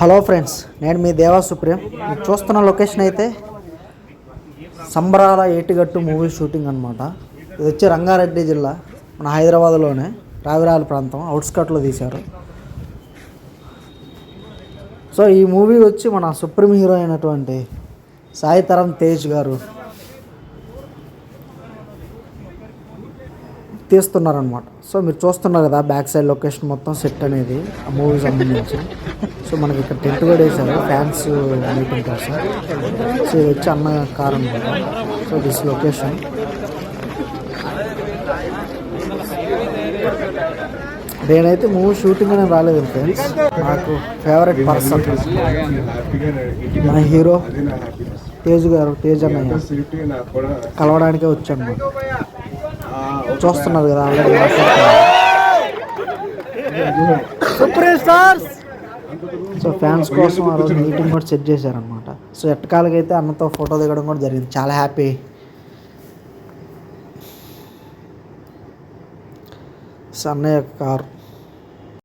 Hello friends నేను మీ దేవా supreme మీరు చూస్తున్న లొకేషన్ అయితే సంబరాల ఏటిగట్టు మూవీ షూటింగ్ అనమాట ఇది వచ్చి రంగారెడ్డి జిల్లా మన హైదరాబాద్లోనే రావిరాల ప్రాంతం అవుట్స్కట్లో తీశారు. సో ఈ మూవీ వచ్చి మన సుప్రీం హీరో అయినటువంటి సాయి తరం తేజ్ గారు తీస్తున్నారనమాట. సో మీరు చూస్తున్నారు కదా బ్యాక్ సైడ్ లొకేషన్ మొత్తం సెట్ అనేది ఆ మూవీ సంబంధించి. సో మనకి ఇక్కడ టెంట్ కూడా వేశారు ఫ్యాన్స్ మీటింగ్ కోసం. సో ఇది వచ్చి అన్న కార్ అనమాట సో దిస్ లొకేషన్ నేనైతే మూవీ షూటింగ్ అనేది రాలేదు ఫ్రెండ్స్ నాకు ఫేవరెట్ పర్సన్ మన హీరో తేజ్ గారు తేజ్ అన్నయ్య. కలవడానికే వచ్చాను. చూస్తున్నారు కదా already super stars! So fans కోసం ఆ రోజు మీటింగ్ కూడా సెట్ చేశారనమాట సో ఎట్టకాలకైతే అన్నతో ఫోటో దిగడం కూడా జరిగింది. చాలా హ్యాపీ. సో అన్నయ్య కార్.